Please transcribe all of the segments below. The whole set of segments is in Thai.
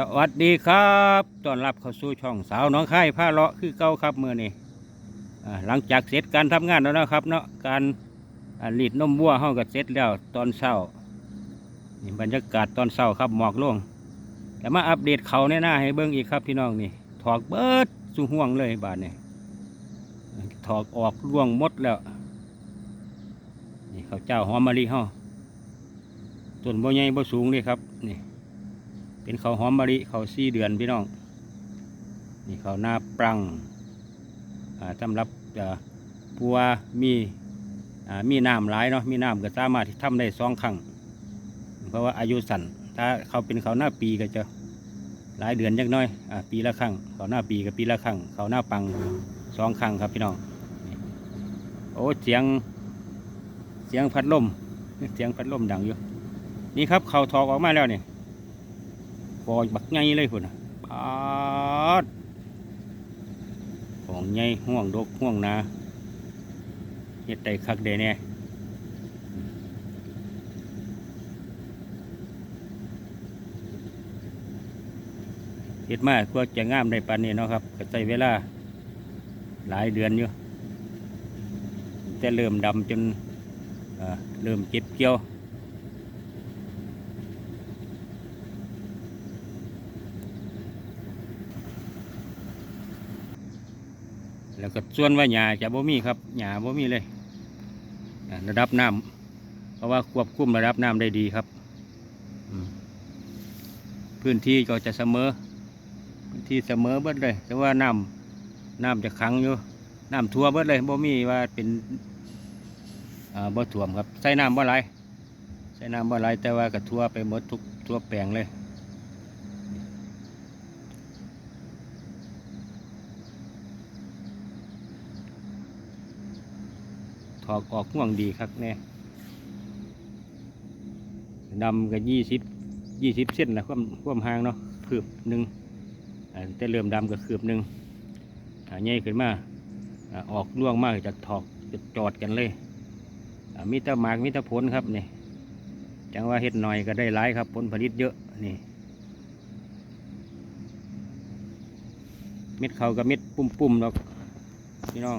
สวัสดีครับต้อนรับเข้าสู่ช่องสาวน้องค่ายผ้าเลาะคือเก่าครับเมื่อนี่หลังจากเสร็จการทำงานแล้วนะครับเนาะการอ่ารีดนมวัวเฮาก็เสร็จแล้วตอนเช้านี่บรรยากาศตอนเช้าครับหมอกลงแต่มาอัปเดตเขาในหน้าให้เบิ่งอีกครับพี่น้องนี่ถอกเบิดสู่ห่วงเลยบาดนี่ถอกออกร่วงหมดแล้วนี่เขาเจ้าหอมมะลิเฮาต้นบ่ใหญ่บ่สูงเลยครับนี่ เป็นข้าวหอมมะลิข้าวสี่เดือนพี่น้อง นี่ข้าวหน้าปรังสำหรับอ่าปัวมีมีน้ำหลายเนาะมีน้ำก็สามารถที่ทำได้สองครั้งเพราะว่าอายุสั้นถ้าเขาเป็นข้าวหน้าปีก็จะหลายเดือนจักน้อยอปีละครั้งข้าวหน้าปีกับปีละครั้งข้าวหน้าปังสองครั้งครับพี่น้องโอ้เสียงเสียงพัดลมเสียงพัดลมดังอยู่นี่ครับเขาถอกออกมาแล้วเนี่ย ปอยบักไงเลยพุ่นน่ะปาดของไงห่วงดกห่วงนาเฮ็ดได้คักได้แน่ยเฮ็ดมากกว่าจะงามได้ปานนี้เนาะครับก็ใช้เวลาหลายเดือนอยู่แต่เริ่มดำจนเอ่อเริ่มเก็บเกี่ยว แล้วก็ส่วนว่าหญ้าจะบ่มีครับหญ้าบ่มีเลย ระดับน้ำเพราะว่าควบคุมระดับน้ำได้ดีครับ พื้นที่ก็จะเสมอ พื้นที่เสมอเบิดเลย แต่ว่าน้ำน้ำจะขังอยู่ น้ำท่วเบิดเลยบ่มีว่าเป็นอ่าบ่ท่วมครับ ใส่น้ำบ่ไหลใส่น้ำบ่ไหลแต่ว่าก็ทั่วไปหมดทุกทั่วแปลงเลย ถอกออกห่วงดีครับแน่ดำก็ยี่สิบยี่สิบเส้นนะความความห่างเนาะคืบหนึ่งแต่เริ่มดำก็คืบหนึ่งอ่าใหญ่ขึ้นมาอออกล่วงมากจากถอกจะจอดกันเลยมีตะหมากมีตะผลครับนี่จังว่าเห็ดหน่อยก็ได้หลายครับ ผลผลิตเยอะนี่เม็ดเขากับเม็ดปุ่มๆหรอกพี่น้อง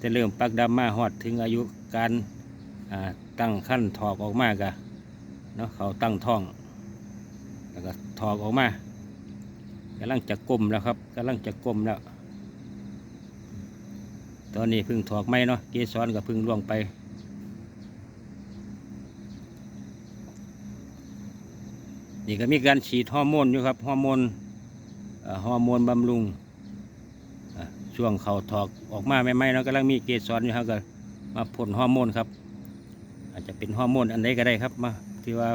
จะเริ่มปักดำมาหอดถึงอายุการตั้งขั้นถอกออกมากะเนาะเขาตั้งท้อง แล้วก็ถอกออกมากำลังจะกลมแล้วครับกำลังจะกลมแล้ว ตอนนี้พึ่งถอกไม่เนาะเกสรกับพึ่งล่วงไปนี่ก็มีการฉีดฮอร์โมนอยู่ครับฮอร์โมนฮอร์โมนบำรุง ช่วงเขาถอกออกมาใหม่ๆเนาะกำลังมีเกสรอยู่ครับก็มาพ่นฮอร์โมนครับ อาจจะเป็นฮอร์โมนอันใดก็ได้ครับมาที่ว่า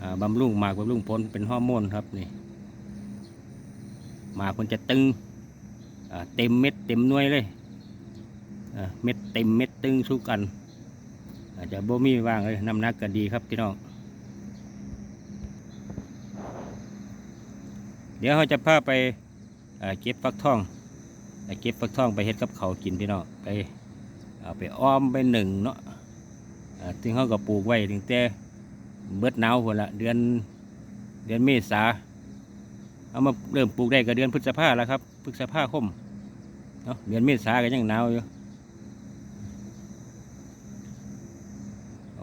อ่าบำรุงหมากบำรุงผลเป็นฮอร์โมนครับนี่หมากมันจะตึงเต็มเม็ดเต็มหน่วยเลยเม็ดเต็มเม็ดตึงสู้กัน อาจจะบ่มีว่างเลยน้ำหนักก็ดีครับพี่น้องเดี๋ยวเขาจะพาไปเก็บฟักทอง ไปเก็บฟักทองไปเฮ็ดกับเขากินพี่น้องไปเอาไปอ้อมไปหนึ่งเนาะอ่าถึงเขาก็ปลูกไว้ถึงแต่เบิดหนาวพุ่นละเดือนเดือนเมษาเอามาเริ่มปลูกได้ก็เดือนพฤษภาแล้วครับพฤษภาคมเนาะเดือนเมษาก็ยังหนาวอยู่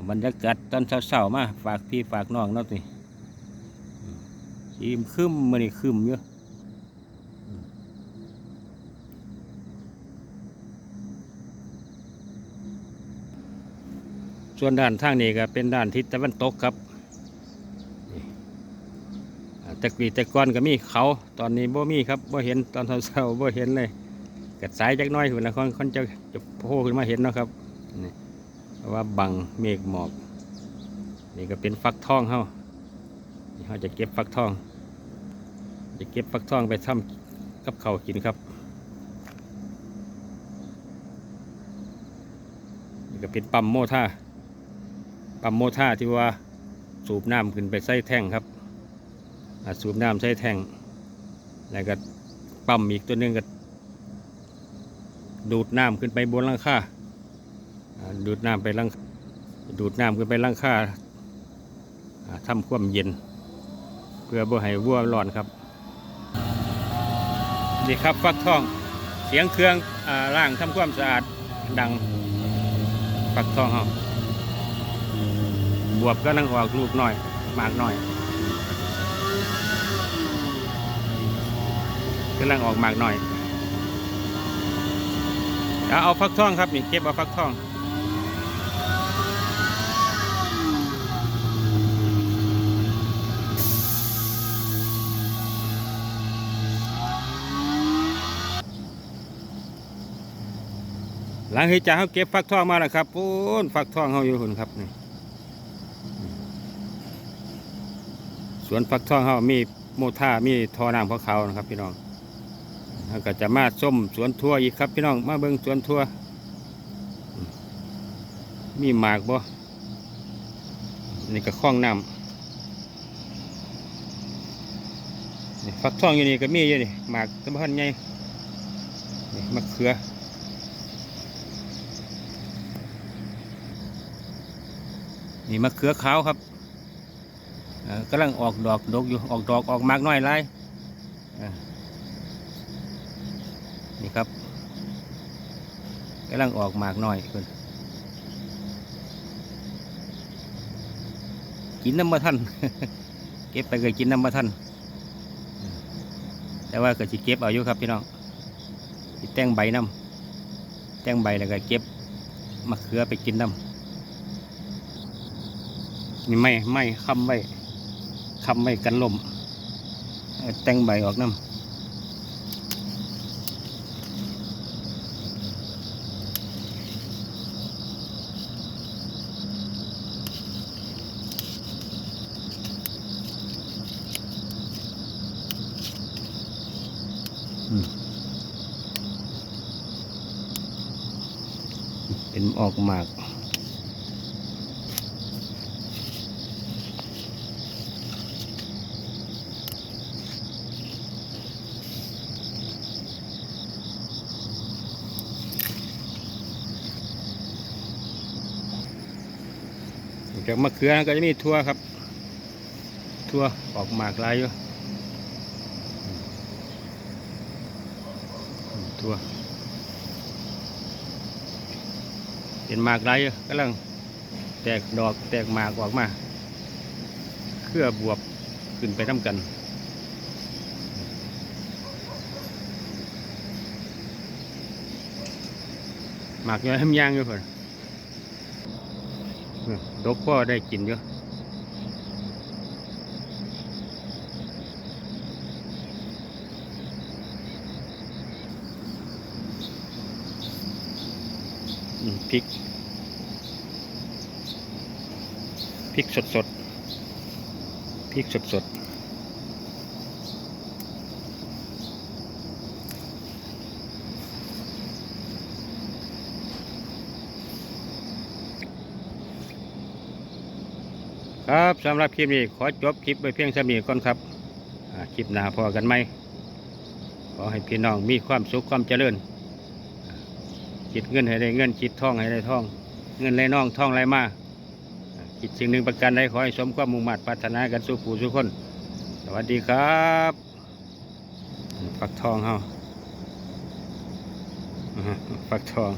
บรรยากาศตอนเช้าๆมาฝากพี่ฝากน้องเนาะสิชีมคึมมันนี่คึมอยู่ ส่วนด้านทางนี้ก็เป็นด้านทิศตะวันตกครับแต่กีแต่ก่อนก็มีเขาตอนนี้บ่มีครับบ่เห็นตอนเช้าบ่เห็นเลยกัดสายจักน้อยหุ่นละคนคนจะจะโผล่ขึ้นมาเห็นนะครับนี่เพราะว่าบังเมฆหมอกนี่ก็เป็นฟักทองเฮาเขาจะเก็บฟักทอง จะเก็บฟักทองไปทำกับเขากินครับนี่ก็เป็นปั๊มโมท่า ปั๊มโมท่าที่ว่าสูบน้ำขึ้นไปใส่แท่งครับอ่าสูบน้ำใส่แท่ง แล้วก็ปั๊มอีกตัวหนึงก็ดูดน้ำขึ้นไปบนหลังคาอ่าดูดน้ำไปลังดูดน้ำขึ้นไปล่างค่าอ่าทำความเย็น เพื่อบ่ให้วัวร้อนครับนี่ครับฟักทองเสียงเครื่องอาล่างทำความสะอาดดังฟักทองเฮา บวบก็นั่งออกลูกหน่อย มากหน่อยกำลังออกมากหน่อยเอาเอาฟักทองครับนี่เก็บเอาฟักทองหลังที่จากเขาเก็บฟักทองมาแล้วครับปูนฟักทองเขาอยู่หุ่นครับนี่ สวนฟักทองเขามีโมท่ามีทอน้ำพะเขานะครับ พี่น้องเขาก็จะมาส้มสวนทั่วอีกครับ พี่น้องมาเบิ่งสวนทั่ว มีหมากบ่นี่ก็คล้องน้ำนี่ฟักทองอยู่นี่ก็มีอยู่นี่หมากตะพันใหญ่นี่มะเขือนี่มะเขือขาวครับ กำลังออกดอกดกอยู่ออกดอกออกมากน้อยไรนี่ครับกำลังออกมากน้อยเพิ่นกินน้ำมาท่านเก็บไปเก็กินน้ำมาท่านแต่ว่าก็สิเก็บเอาอยู่ครับพี่น้องแต่งใบน้ำแต่งใบแล้วก็เก็บมะเขือไปกินน้ำนี่ไม่ไม่คำไว้ คำไว้กันลมแต่งใบออกน้ำเป็นออกหมาก จากมะเขือก็จะมีทั่วครับ ทั่วออกหมากลายอยู่ทั่วเป็นหมากลายอยู่กำลังแตกดอกแตกหมากออกมาเครือบวบขึ้นไปน้ำกันหมากย้อยทำยางอยู่เพิ่น ดกพ่อได้กินเยอะพริก พริกสดสดพริกสดสด ครับสำหรับคลิปนี้ขอจบคลิปไปเพียงเท่านี้ก่อนครับคลิปหน้าพอกันไหมขอให้พี่น้องมีความสุขความเจริญคิดเงินให้ได้เงินคิดทองให้ได้ทอง เงินไหลน่องทองไหลมาคิดสิ่งหนึ่งประการใดขอให้สมความมุ่งมั่นปรารถนากันสู่ผู้สู่คน สวัสดีครับฟักทองเฮาอ่าฮะฟักทอง